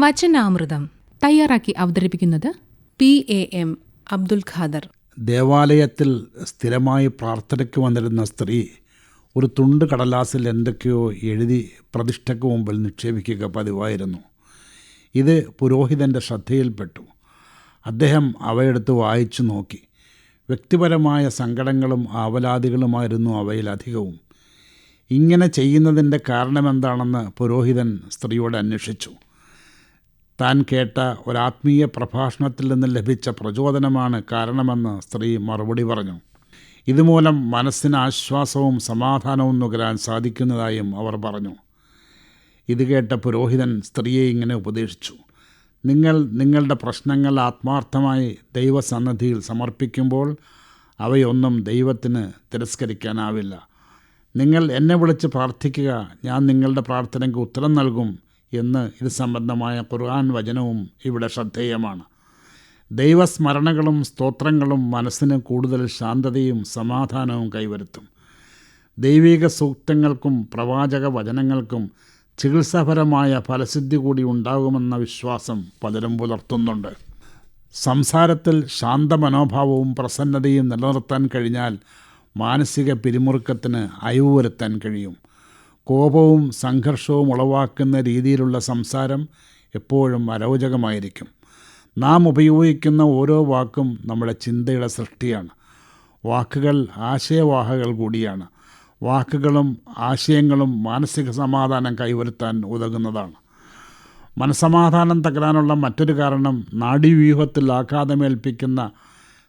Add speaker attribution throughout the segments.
Speaker 1: വചനാമൃതം തയ്യാറാക്കി അവതരിപ്പിക്കുന്നത് P A M Abdul Khader.
Speaker 2: ദേവാലയത്തിൽ സ്ഥിരമായി പ്രാർത്ഥനയ്ക്ക് വന്നിരുന്ന സ്ത്രീ ഒരു തുണ്ട് കടലാസിൽ എന്തൊക്കെയോ എഴുതി പ്രതിഷ്ഠയ്ക്ക് മുമ്പിൽ നിക്ഷേപിക്കുക പതിവായിരുന്നു. ഇത് പുരോഹിതന്റെ ശ്രദ്ധയിൽപ്പെട്ടു. അദ്ദേഹം അവയെടുത്ത് വായിച്ചു നോക്കി. വ്യക്തിപരമായ സങ്കടങ്ങളും ആവലാതികളുമായിരുന്നു അവയിൽ അധികവും. ഇങ്ങനെ ചെയ്യുന്നതിന്റെ കാരണമെന്താണെന്ന് പുരോഹിതൻ സ്ത്രീയോട് അന്വേഷിച്ചു. താൻ കേട്ട ഒരാത്മീയ പ്രഭാഷണത്തിൽ നിന്ന് ലഭിച്ച പ്രചോദനമാണ് കാരണമെന്ന് സ്ത്രീ മറുപടി പറഞ്ഞു. ഇതുമൂലം മനസ്സിന് ആശ്വാസവും സമാധാനവും നുകരാൻ സാധിക്കുന്നതായും അവർ പറഞ്ഞു. ഇത് കേട്ട പുരോഹിതൻ സ്ത്രീയെ ഇങ്ങനെ ഉപദേശിച്ചു. നിങ്ങൾ നിങ്ങളുടെ പ്രശ്നങ്ങൾ ആത്മാർത്ഥമായി ദൈവസന്നദ്ധിയിൽ സമർപ്പിക്കുമ്പോൾ അവയൊന്നും ദൈവത്തിന് തിരസ്കരിക്കാനാവില്ല. നിങ്ങൾ എന്നെ വിളിച്ച് പ്രാർത്ഥിക്കുക. ഞാൻ നിങ്ങളുടെ പ്രാർത്ഥനയ്ക്ക് ഉത്തരം നൽകും. എന്ന് ഇത് സംബന്ധമായ ഖുർആൻ വചനവും ഇവിടെ ശ്രദ്ധേയമാണ്. ദൈവസ്മരണകളും സ്തോത്രങ്ങളും മനസ്സിന് കൂടുതൽ ശാന്തതയും സമാധാനവും കൈവരുത്തും. ദൈവിക സൂക്തങ്ങൾക്കും പ്രവാചക വചനങ്ങൾക്കും ചികിത്സാപരമായ ഫലസിദ്ധി കൂടി ഉണ്ടാകുമെന്ന വിശ്വാസം പലരും പുലർത്തുന്നുണ്ട്. സംസാരത്തിൽ ശാന്തമനോഭാവവും പ്രസന്നതയും നിലനിർത്താൻ കഴിഞ്ഞാൽ മാനസിക പിരിമുറുക്കത്തിന് അയവ് വരുത്താൻ കഴിയും. കോപവും സംഘർഷവും ഉളവാക്കുന്ന രീതിയിലുള്ള സംസാരം എപ്പോഴും അരോചകമായിരിക്കും. നാം ഉപയോഗിക്കുന്ന ഓരോ വാക്കും നമ്മുടെ ചിന്തയുടെ സൃഷ്ടിയാണ്. വാക്കുകൾ ആശയവാഹകൾ കൂടിയാണ്. വാക്കുകളും ആശയങ്ങളും മാനസിക സമാധാനം കൈവരുത്താൻ ഉതകുന്നതാണ്. മനസമാധാനം തകരാനുള്ള മറ്റൊരു കാരണം നാഡീവ്യൂഹത്തിൽ ആഘാതമേൽപ്പിക്കുന്ന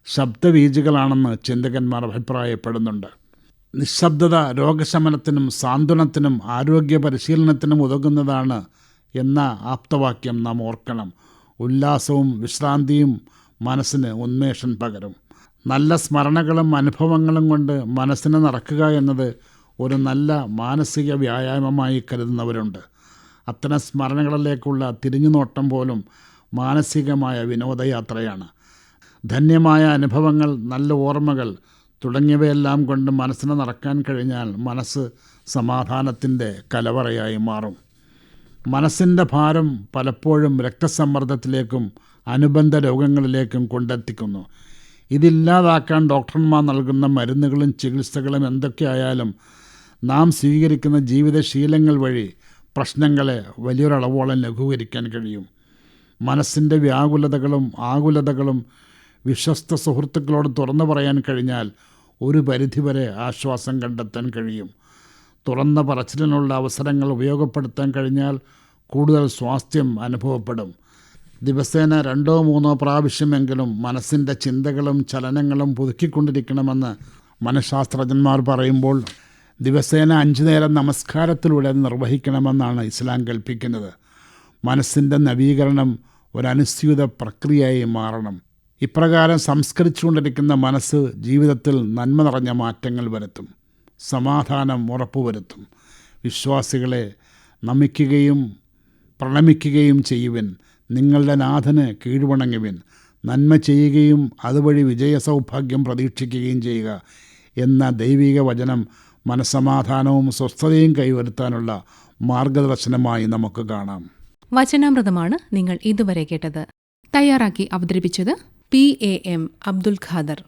Speaker 2: ശബ്ദവീജികളാണെന്ന് ചിന്തകന്മാർ അഭിപ്രായപ്പെടുന്നുണ്ട്. നിശബ്ദത രോഗശമനത്തിനും സാന്ത്വനത്തിനും ആരോഗ്യ പരിശീലനത്തിനും ഉതകുന്നതാണ് എന്ന ആപ്തവാക്യം നാം ഓർക്കണം. ഉല്ലാസവും വിശ്രാന്തിയും മനസ്സിന് ഉന്മേഷം പകരും. നല്ല സ്മരണകളും അനുഭവങ്ങളും കൊണ്ട് മനസ്സിന് നടക്കുക എന്നത് ഒരു നല്ല മാനസിക വ്യായാമമായി കരുതുന്നവരുണ്ട്. അത്തരം സ്മരണകളിലേക്കുള്ള തിരിഞ്ഞുനോട്ടം പോലും മാനസികമായ വിനോദയാത്രയാണ്. ധന്യമായ അനുഭവങ്ങൾ നല്ല ഓർമ്മകൾ തുടങ്ങിയവയെല്ലാം കൊണ്ട് മനസ്സിനെ നടക്കാൻ കഴിഞ്ഞാൽ മനസ്സ് സമാധാനത്തിന്റെ കലവറയായി മാറും. മനസ്സിന്റെ ഭാരം പലപ്പോഴും രക്തസമ്മർദ്ദത്തിലേക്കും അനുബന്ധ രോഗങ്ങളിലേക്കും കൊണ്ടെത്തിക്കുന്നു. ഇതില്ലാതാക്കാൻ ഡോക്ടർമാർ നൽകുന്ന മരുന്നുകളും ചികിത്സകളും എന്തൊക്കെയായാലും നാം സ്വീകരിക്കുന്ന ജീവിതശീലങ്ങൾ വഴി പ്രശ്നങ്ങളെ വലിയൊരളവോളം ലഘൂകരിക്കാൻ കഴിയും. മനസ്സിന്റെ വ്യാകുലതകളും ആകുലതകളും വിശ്വസ്ത സുഹൃത്തുക്കളോട് തുറന്നു പറയാൻ കഴിഞ്ഞാൽ ഒരു പരിധിവരെ ആശ്വാസം കണ്ടെത്താൻ കഴിയും. തുറന്ന പറച്ചിലിനുള്ള അവസരങ്ങൾ ഉപയോഗപ്പെടുത്താൻ കഴിഞ്ഞാൽ കൂടുതൽ സ്വാസ്ഥ്യം അനുഭവപ്പെടും. ദിവസേന രണ്ടോ മൂന്നോ പ്രാവശ്യമെങ്കിലും മനസ്സിന്റെ ചിന്തകളും ചലനങ്ങളും പുതുക്കിക്കൊണ്ടിരിക്കണമെന്ന് മനഃശാസ്ത്രജ്ഞന്മാർ പറയുമ്പോൾ ദിവസേന അഞ്ചു നേരം നമസ്കാരത്തിലൂടെ നിർവഹിക്കണമെന്നാണ് ഇസ്ലാം കൽപ്പിക്കുന്നത്. മനസ്സിന്റെ നവീകരണം ഒരനുസ്യൂത പ്രക്രിയയായി മാറണം. ഇപ്രകാരം സംസ്കരിച്ചുകൊണ്ടിരിക്കുന്ന മനസ്സ് ജീവിതത്തിൽ നന്മ നിറഞ്ഞ മാറ്റങ്ങൾ വരുത്തും സമാധാനം ഉറപ്പുവരുത്തും വിശ്വാസികളെ നമിക്കുകയും പ്രണമിക്കുകയും ചെയ്യുവിൻ. നിങ്ങളുടെ നാഥന് കീഴ്വണങ്ങുവിൻ. നന്മ ചെയ്യുകയും അതുവഴി വിജയ സൗഭാഗ്യം പ്രതീക്ഷിക്കുകയും ചെയ്യുക എന്ന ദൈവിക വചനം മനസമാധാനവും സ്വസ്ഥതയും കൈവരുത്താനുള്ള മാർഗദർശനമായി നമുക്ക് കാണാം.
Speaker 1: വചനാമൃതമാണ് നിങ്ങൾ ഇതുവരെ കേട്ടത്. തയ്യാറാക്കി അവതരിപ്പിച്ചത് P A M Abdul Khader